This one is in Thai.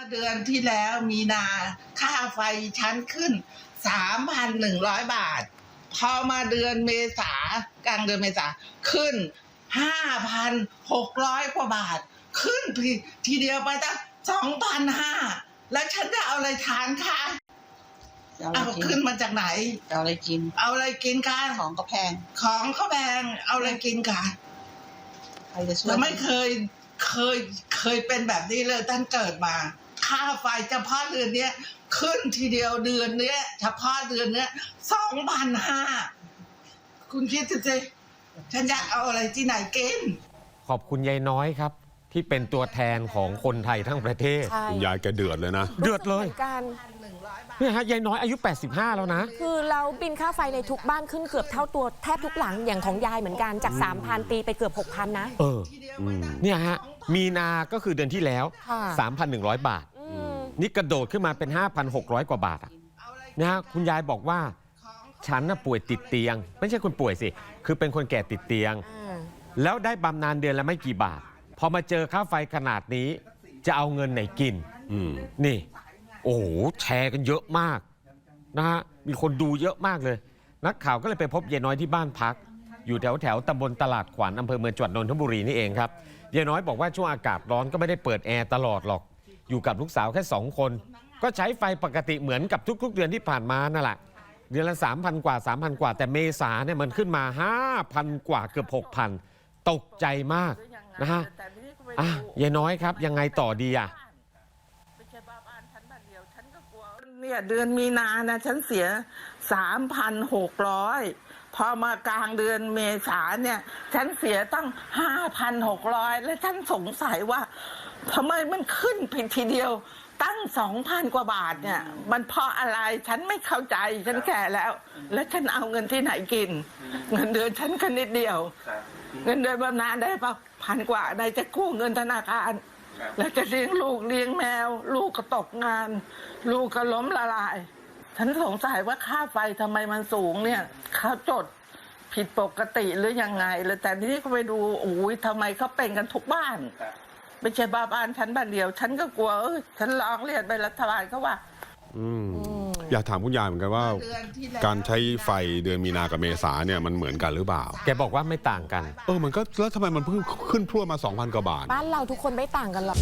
มื่อเดือนที่แล้วมีนาค่าไฟชั้นขึ้น 3,100 บาท พอมาเดือนเมษากลางเดือนเมษาขึ้น 5,600 กว่าบาท ขึ้นทีทีเดียวไปตั้ง2,500 แล้วฉันจะเอาอะไรทานคะจะเอาเอาอะไรกิขึ้นนมาจากไหนจะเอาอะไรกิน เอาอะไรกินคะของก็แพง ของเขาแพง เอาอะไรกินคะใครจะช่วยเราไม่เคยเคยเคยเป็นแบบนี้เลยตั้งเกิดมา ค่าไฟเฉพาะเดือนเนี้ยขึ้นทีเดียวเดือนเนี้ยเฉพาะเดือนเนี้ยสองพันห้าคุณคิดดูสิฉันจะเอาอะไรที่ไหนกิน ขอบคุณยายน้อยครับ ที่เป็นตัวแทนของคนไทยทั้งประเทศ ใช่คุณยายแกเดือดเลยนะ เดือดเลยหมืนกันเนี่ยฮะยายน้อยอายุ 85 แล้วนะ คือเราบินค่าไฟในทุกบ้านขึ้นเกือบเท่าตัวแทบทุกหลังอย่างของยายเหมือนกันจาก 3,000ตีไปเกือบ 6,000 นะ เออ เนี่ยฮะ มีนา ก็คือเดือนที่แล้ว ค่ะ 3,100 บาทอืม นี่กระโดดขึ้นมาเป็น 5,600 กว่าบาทอะนะฮะคุณยายบอกว่า ฉันน่ะป่วยติดเตียง ไม่ใช่คนป่วยสิ คือเป็นคนแก่ติดเตียงอ่าแล้วได้บำนาญเดือนละไม่กี่บาท พอมาเจอค่าไฟขนาดนี้ จะเอาเงินไหนกินอืมนี่ โอ้โห แชร์กันเยอะมากนะฮะ มีคนดูเยอะมากเลย นักข่าวก็เลยไปพบยายน้อยที่บ้านพัก อยู่แถวแถวๆตำบลตลาดขวัญอำเภอเมืองจังหวัดนนทบุรีนี่เองครับยายน้อยบอกว่าช่วงอากาศร้อนก็ไม่ได้เปิดแอร์ตลอดหรอก อยู่กับลูกสาวแค่สองคน ก็ใช้ไฟปกติเหมือนกับทุก ๆ เดือนที่ผ่านมานั่นแหละเดือนละ 3,000 กว่า 3,000 กว่า แต่เมษาเนี่ยมันขึ้นมา 5,000 กว่าเกือบ 6,000 ตกใจมากนะฮะอะยายน้อยครับ ยังไงต่อดีอะไม่ใช่บ้าบ้านฉันบ้านเดียวฉันก็กลัวเนี่ยเดือนมีนานะฉันเสียสาม พันหกร้อยพอมากลางเดือนเมษาเนี่ย ฉันเสียตั้งห้าพันหกร้อยแล้วฉันสงสัยว่าทำไมมันขึ้นผิดทีเดียวตั้งสองพันกว่าบาทเนี่ย มันเพราะอะไรฉันไม่เข้าใจฉันแก่แล้ว แล้วฉันเอาเงินที่ไหนกิน เงินเดือนฉันแค่นิดเดียว เงินเดือนบำนาญได้ปะพันกว่าได้จะกู้เงินธนาคารแล้วจะเลี้ยงลูกเลี้ยงแมว ลูกก็ตกงาน ลูกก็ล้มละลาย ฉันสงสัยว่าค่าไฟทำไมมันสูงเนี่ยเขาจดผิดปกติหรือยังไงแล้วแต่ทีนี้ก็ไปดูโอ้ยทำไมเขาเป็นกันทุกบ้าน ไม่ใช่บ้าบ้านฉันบ้านเดียว ฉันก็กลัวเออฉันร้องเรียนไปรัฐบาลเขาว่า อืมอยากถามคุณยายเหมือนกันว่า เดือนที่แล้ว การใช้ไฟเดือนมีนากับเมษาเนี่ยมันเหมือนกันหรือเปล่า แกบอกว่าไม่ต่างกัน เออมันก็แล้วทำไมมันเพิ่งขึ้นพรวดมา 2,000 กว่าบาท บ้านเราทุกคนไม่ต่างกันหรอก